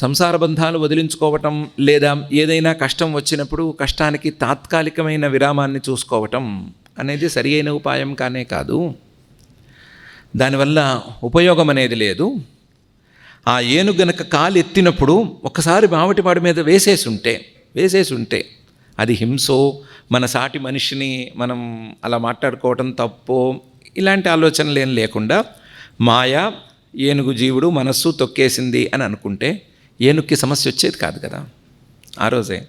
సంసార బంధాలు వదిలించుకోవటం లేదా ఏదైనా కష్టం వచ్చినప్పుడు కష్టానికి తాత్కాలికమైన విరామాన్ని చూసుకోవటం అనేది సరి అయిన ఉపాయం కానే కాదు. దానివల్ల ఉపయోగం అనేది లేదు. ఆ ఏనుగు గనక కాలు ఎత్తినప్పుడు ఒకసారి మామిటివాడి మీద వేసేసి ఉంటే వేసేసి ఉంటే అది హింసో మన సాటి మనిషిని మనం అలా మాట్లాడుకోవటం తప్పో ఇలాంటి ఆలోచనలు ఏం లేకుండా మాయ ఏనుగు జీవుడు మనస్సు తొక్కేసింది అని అనుకుంటే ఏనుక్కి సమస్య వచ్చేది కాదు కదా. ఆ రోజే.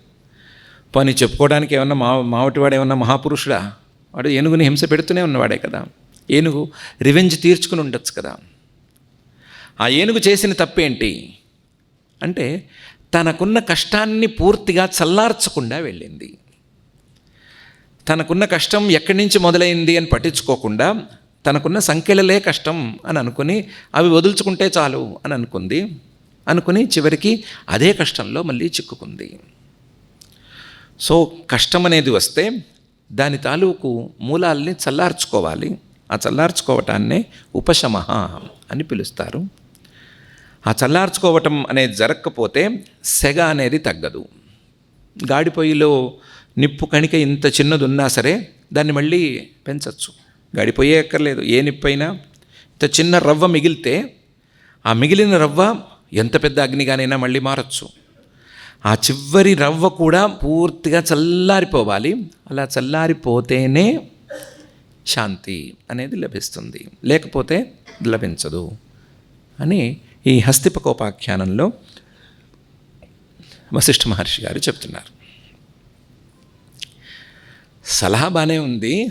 పని చెప్పుకోవడానికి ఏమన్నా మా మావటివాడు ఏమన్నా మహాపురుషుడా? వాడు ఏనుగుని హింస పెడుతూనే ఉన్నవాడే కదా. ఏనుగు రివెంజ్ తీర్చుకుని ఉండొచ్చు కదా. ఆ ఏనుగు చేసిన తప్పేంటి? అంటే తనకున్న కష్టాన్ని పూర్తిగా చల్లార్చకుండా వెళ్ళింది. తనకున్న కష్టం ఎక్కడి నుంచి మొదలైంది అని పట్టించుకోకుండా తనకున్న సంఖ్యలలే కష్టం అని అనుకుని అవి వదులుచుకుంటే చాలు అని అనుకుంది. అనుకుని చివరికి అదే కష్టంలో మళ్ళీ చిక్కుకుంది. సో కష్టం అనేది వస్తే దాని తాలూకు మూలాల్ని చల్లార్చుకోవాలి. ఆ చల్లార్చుకోవటాన్నే ఉపశమ అని పిలుస్తారు. ఆ చల్లార్చుకోవటం అనేది జరగకపోతే సెగ అనేది తగ్గదు. గాడి పొయ్యిలో నిప్పు కణిక ఇంత చిన్నది ఉన్నా సరే దాన్ని మళ్ళీ పెంచవచ్చు గాడి పొయ్యే ఎక్కర్లేదు ఏ నిప్పు అయినా ఇంత చిన్న రవ్వ మిగిలితే ఆ మిగిలిన రవ్వ ఎంత పెద్ద అగ్నిగానైనా మళ్ళీ మారచ్చు. ఆ చివరి రవ్వ కూడా పూర్తిగా చల్లారిపోవాలి. అలా చల్లారిపోతేనే శాంతి అనేది లభిస్తుంది. లేకపోతే లభించదు. అని ఈ హస్తిపకోపాఖ్యానంలో వశిష్ఠ మహర్షి గారు చెప్తున్నారు. సలహా బాగానే ఉంది.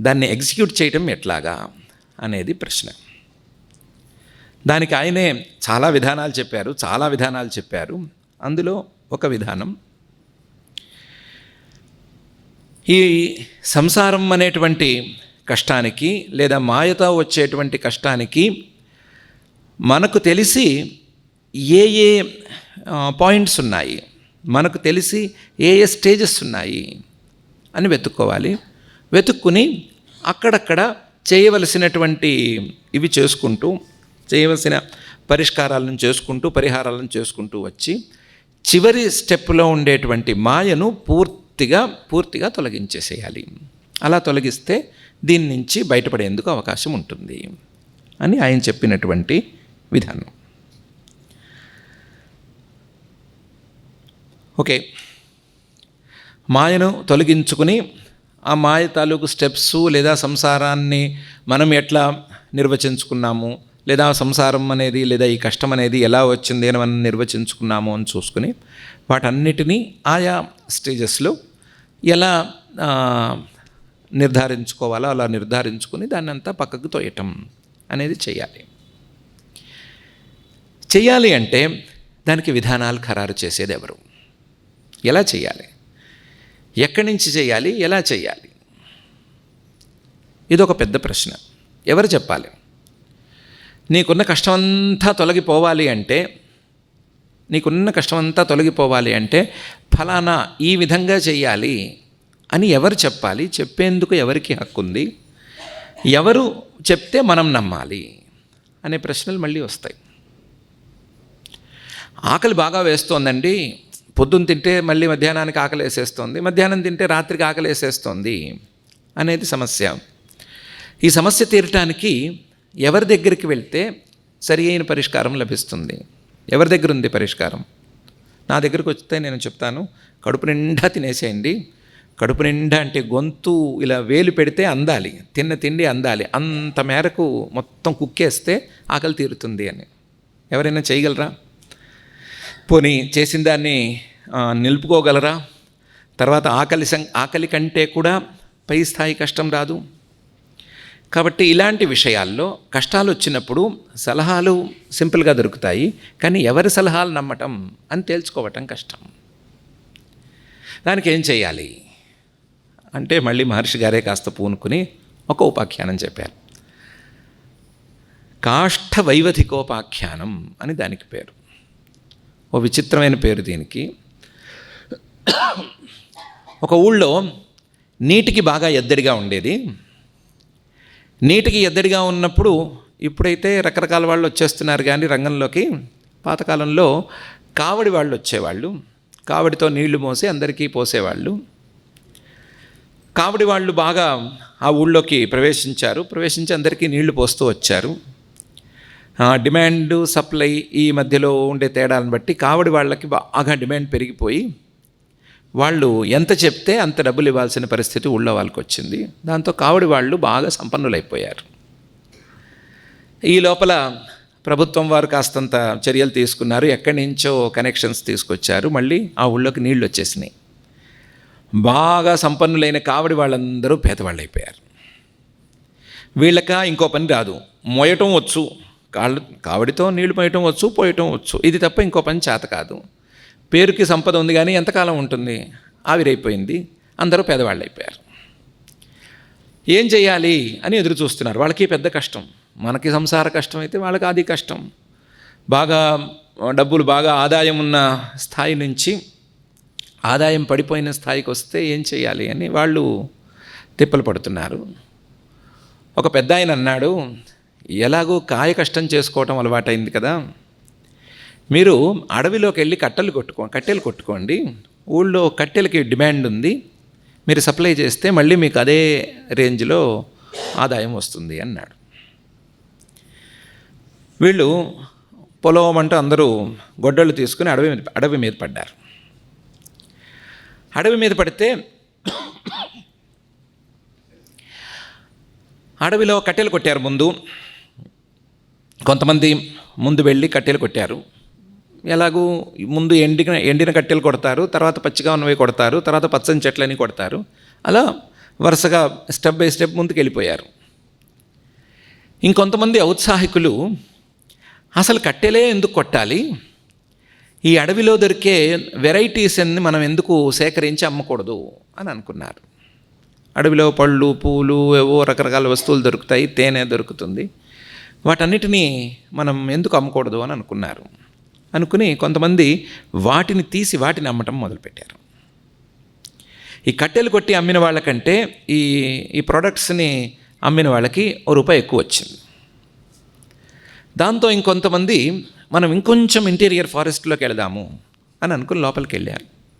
దాన్ని ఎగ్జిక్యూట్ చేయటం ఎట్లాగా? అనేది ప్రశ్న. దానికి ఆయనే చాలా విధానాలు చెప్పారు చాలా విధానాలు చెప్పారు. అందులో ఒక విధానం ఈ సంసారం అనేటువంటి కష్టానికి లేదా మాయతో వచ్చేటువంటి కష్టానికి మనకు తెలిసి ఏ ఏ పాయింట్స్ ఉన్నాయి మనకు తెలిసి ఏ ఏ స్టేజెస్ ఉన్నాయి అని వెతుక్కోవాలి. వెతుక్కుని అక్కడక్కడ చేయవలసినటువంటి ఇవి చేసుకుంటూ చేయవలసిన పరిష్కారాలను చేసుకుంటూ పరిహారాలను చేసుకుంటూ వచ్చి చివరి స్టెప్లో ఉండేటువంటి మాయను పూర్తిగా పూర్తిగా తొలగించేసేయాలి. అలా తొలగిస్తే దీని నుంచి బయటపడేందుకు అవకాశం ఉంటుంది అని ఆయన చెప్పినటువంటి విధానం. ఓకే. మాయను తొలగించుకుని ఆ మాయ తాలూకు స్టెప్స్ లేదా సంసారాన్ని మనం ఎట్లా నిర్వచించుకున్నాము? లేదా సంసారం అనేది లేదా ఈ కష్టం అనేది ఎలా వచ్చింది అని మనం నిర్వచించుకున్నాము అని చూసుకుని వాటన్నిటినీ ఆయా స్టేజెస్లో ఎలా నిర్ధారించుకోవాలో అలా నిర్ధారించుకుని దాన్ని అంతా పక్కకు తోయటం అనేది చేయాలి. చేయాలి అంటే దానికి విధానాలు ఖరారు చేసేది ఎవరు? ఎలా చేయాలి? ఎక్కడి నుంచి చేయాలి? ఎలా చేయాలి? ఇది ఒక పెద్ద ప్రశ్న. ఎవరు చెప్పాలి? నీకున్న కష్టమంతా తొలగిపోవాలి అంటే నీకున్న కష్టమంతా తొలగిపోవాలి అంటే ఫలానా ఈ విధంగా చెయ్యాలి అని ఎవరు చెప్పాలి? చెప్పేందుకు ఎవరికి హక్కు ఉంది ఎవరు చెప్తే మనం నమ్మాలి? అనే ప్రశ్నలు మళ్ళీ వస్తాయి. ఆకలి బాగా వేస్తోందండి. పొద్దున్న తింటే మళ్ళీ మధ్యాహ్నానికి ఆకలి వేసేస్తోంది. మధ్యాహ్నం తింటే రాత్రికి ఆకలి వేసేస్తోంది అనేది సమస్య. ఈ సమస్య తీరటానికి ఎవరి దగ్గరికి వెళ్తే సరి అయిన పరిష్కారం లభిస్తుంది. ఎవరి దగ్గర ఉంది పరిష్కారం? నా దగ్గరకు వస్తే నేను చెప్తాను కడుపు నిండా తినేసేయండి. కడుపు నిండా అంటే గొంతు ఇలా వేలు పెడితే అందాలి తిన్న తిండి అందాలి. అంత మేరకు మొత్తం కుక్కేస్తే ఆకలి తీరుతుంది అని. ఎవరైనా చేయగలరా? పోనీ చేసిన దాన్ని నిలుపుకోగలరా? తర్వాత ఆకలి సం ఆకలి కంటే కూడా పై స్థాయి కష్టం రాదు. కాబట్టి ఇలాంటి విషయాల్లో కష్టాలు వచ్చినప్పుడు సలహాలు సింపుల్గా దొరుకుతాయి. కానీ ఎవరి సలహాలు నమ్మటం అని తేల్చుకోవటం కష్టం. దానికి ఏం చేయాలి? అంటే మళ్ళీ మహర్షి గారే కాస్త పూనుకుని ఒక ఉపాఖ్యానం చెప్పారు. కాష్ఠ వైవధికోపాఖ్యానం అని దానికి పేరు. ఓ విచిత్రమైన పేరు దీనికి. ఒక ఊళ్ళో నీటికి బాగా ఎద్దడిగా ఉండేది. నీటికి ఎద్దడిగా ఉన్నప్పుడు ఇప్పుడైతే రకరకాల వాళ్ళు వచ్చేస్తున్నారు కానీ రంగంలోకి. పాతకాలంలో కావడి వాళ్ళు వచ్చేవాళ్ళు. కావడితో నీళ్ళు మోసి అందరికీ పోసేవాళ్ళు. కావడి వాళ్ళు బాగా ఆ ఊళ్ళోకి ప్రవేశించారు. ప్రవేశించి అందరికీ నీళ్ళు పోస్తూ వచ్చారు. డిమాండ్ సప్లై ఈ మధ్యలో ఉండే తేడాలను బట్టి కావడి వాళ్ళకి బాగా డిమాండ్ పెరిగిపోయి వాళ్ళు ఎంత చెప్తే అంత డబ్బులు ఇవ్వాల్సిన పరిస్థితి ఊళ్ళో వాళ్ళకి వచ్చింది దాంతో కావడి వాళ్ళు బాగా సంపన్నులైపోయారు. ఈ లోపల ప్రభుత్వం వారు కాస్తంత చర్యలు తీసుకున్నారు. ఎక్కడి నుంచో కనెక్షన్స్ తీసుకొచ్చారు. మళ్ళీ ఆ ఊళ్ళోకి నీళ్ళు వచ్చేసినాయి. బాగా సంపన్నులైన కావడి వాళ్ళందరూ పేదవాళ్ళు అయిపోయారు వీళ్ళక ఇంకో పని రాదు. మోయటం వచ్చు. కాళ్ళు కావడితో నీళ్ళు పోయటం వచ్చు పోయటం వచ్చు. ఇది తప్ప ఇంకో పని చేత కాదు. పేరుకి సంపద ఉంది కానీ ఎంతకాలం ఉంటుంది? ఆవిరైపోయింది. అందరూ పేదవాళ్ళు అయిపోయారు ఏం చేయాలి అని ఎదురు చూస్తున్నారు. వాళ్ళకి పెద్ద కష్టం. మనకి సంసార కష్టం అయితే వాళ్ళకి అది కష్టం. బాగా డబ్బులు బాగా ఆదాయం ఉన్న స్థాయి నుంచి ఆదాయం పడిపోయిన స్థాయికి వస్తే ఏం చేయాలి అని వాళ్ళు తిప్పలు పడుతున్నారు. ఒక పెద్ద ఆయన అన్నాడు ఎలాగో కాయ కష్టం చేసుకోవటం అలవాటైంది కదా. మీరు అడవిలోకి వెళ్ళి కట్టెలు కొట్టుకో కట్టెలు కొట్టుకోండి. ఊళ్ళో కట్టెలకి డిమాండ్ ఉంది. మీరు సప్లై చేస్తే మళ్ళీ మీకు అదే రేంజ్లో ఆదాయం వస్తుంది అన్నాడు. వీళ్ళు పొలం అంటూ అందరూ గొడ్డళ్ళు తీసుకుని అడవి మీద అడవి మీద పడ్డారు. అడవి మీద పడితే అడవిలో కట్టెలు కొట్టారు ముందు. కొంతమంది ముందు వెళ్ళి కట్టెలు కొట్టారు. ఎలాగూ ముందు ఎండిన ఎండిన కట్టెలు కొడతారు తర్వాత పచ్చిగా ఉన్నవి కొడతారు తర్వాత పచ్చని చెట్లని కొడతారు. అలా వరుసగా స్టెప్ బై స్టెప్ ముందుకు వెళ్ళిపోయారు ఇంకొంతమంది ఔత్సాహికులు అసలు కట్టెలే ఎందుకు కొట్టాలి? ఈ అడవిలో దొరికే వెరైటీస్ అన్ని మనం ఎందుకు సేకరించి అమ్మకూడదు? అని అనుకున్నారు. అడవిలో పళ్ళు పూలు ఏవో రకరకాల వస్తువులు దొరుకుతాయి తేనె దొరుకుతుంది. వాటన్నిటినీ మనం ఎందుకు అమ్మకూడదు అని అనుకున్నారు. అనుకుని కొంతమంది వాటిని తీసి వాటిని అమ్మటం మొదలుపెట్టారు. ఈ కట్టెలు కొట్టి అమ్మిన వాళ్ళకంటే ఈ ఈ ప్రోడక్ట్స్ని అమ్మిన వాళ్ళకి ఓ రూపాయి ఎక్కువ వచ్చింది. దాంతో ఇంకొంతమంది మనం ఇంకొంచెం ఇంటీరియర్ ఫారెస్ట్లోకి వెళదాము అని అనుకుని లోపలికి వెళ్ళారు.